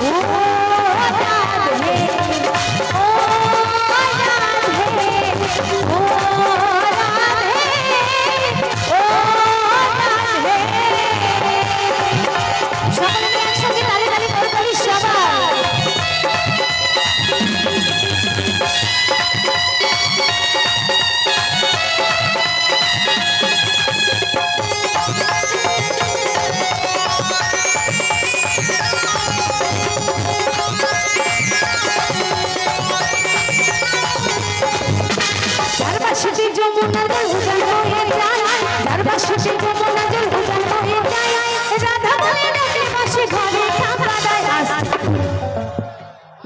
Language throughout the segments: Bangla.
ও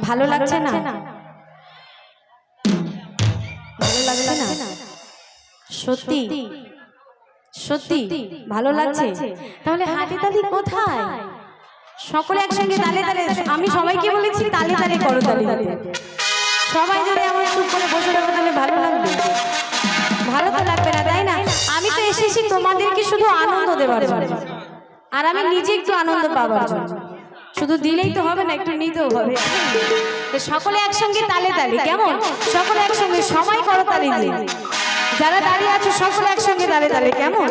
ভালো লাগছে না? ভালো লাগছে না? সত্যি? সত্যি? ভালো লাগছে? তাহলে হাতে তালি কোথায়? সকলে একসঙ্গে তালে তালে আমি সবাইকে বলেছি তালে তালে করো তালি সবাই যদি আমার চুপ করে বসে থাকো তাহলে ভালো লাগবে। ভালো তো লাগবে না তাই না? আমি তো এসেছি তোমাদেরকে শুধু আনন্দ দেওয়ার জন্য। আর আমি নিজে একটু আনন্দ পাওয়ার জন্য। শুধু দিলেই তো হবে না, একটু নিতেও হবে। সকলে একসঙ্গে তালে তালে, কেমন? সকলে একসঙ্গে সময় করো তালে দিয়ে যারা দাঁড়িয়ে আছো, সকলে একসঙ্গে তালে তালে, কেমন?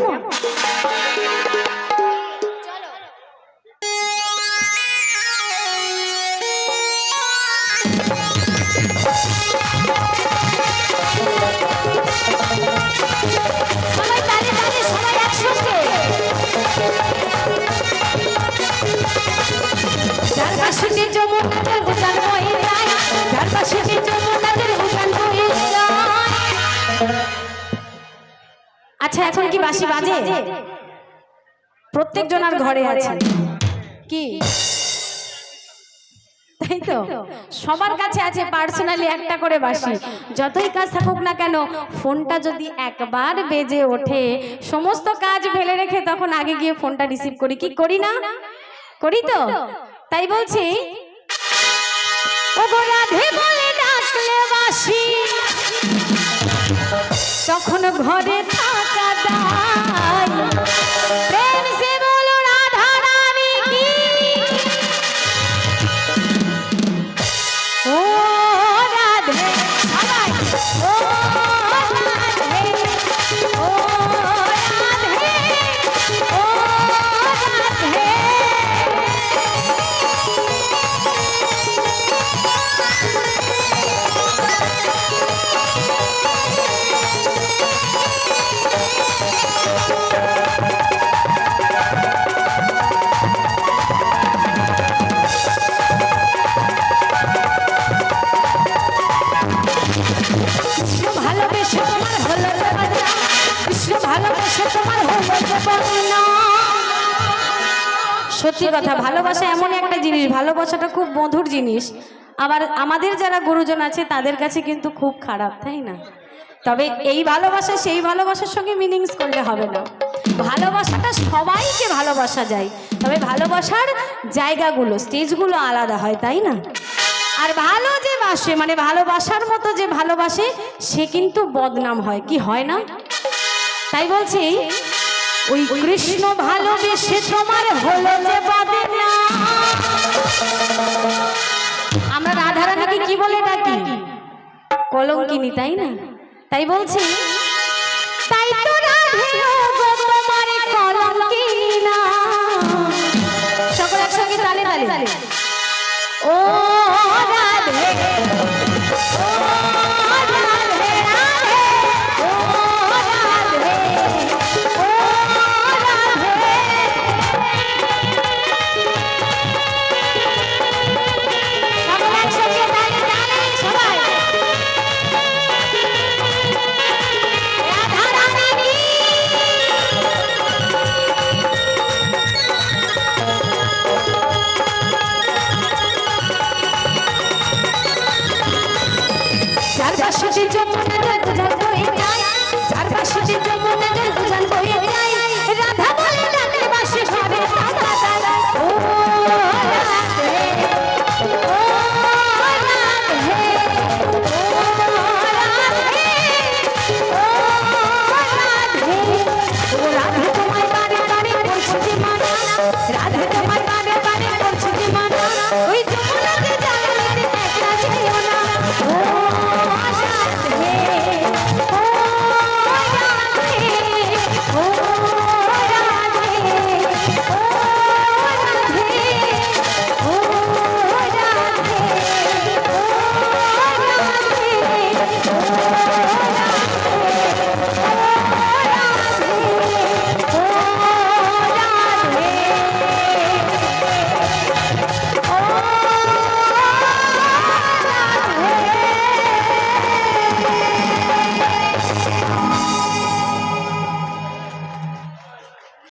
আচ্ছা এখন কি বাসি বাজে? প্রত্যেক জনার ঘরে আছে। কি? তাই তো? সবার কাছে আছে পার্সোনালি একটা করে বাসি যতই কাজ থাকুক না কেন ফোনটা যদি একবার বেজে ওঠে সমস্ত কাজ ফেলে রেখে তখন আগে গিয়ে ফোনটা রিসিভ করি। কি করি না? করি তো? তাই বলছি ও রাধে বলে ডাকলে বাসি তখন ঘরে থাকা সত্যি কথা ভালোবাসা এমন একটা জিনিস ভালোবাসাটা খুব মধুর জিনিস। আবার আমাদের যারা গুরুজন আছে তাদের কাছে কিন্তু খুব খারাপ তাই না? তবে এই ভালোবাসা সেই ভালোবাসার সঙ্গে মিনিংস করলে হবে না। ভালোবাসাটা সবাইকে ভালোবাসা যায় তবে ভালোবাসার জায়গাগুলো স্টেজগুলো আলাদা হয় তাই না? আর ভালো যে বাসে মানে ভালোবাসার মতো যে ভালোবাসে সে কিন্তু বদনাম হয় কি হয় না? তাই বলছি ওই কৃষ্ণ ভালোবেসে তোমার হলো যে বদনাম আমরা রাধারানীকে কি বলে ডাকি? কলঙ্কিনী, তাই না? তাই বলছি, তাই তো রাধে তোমার কলঙ্কিনী না। তালে তালে। ও Oh.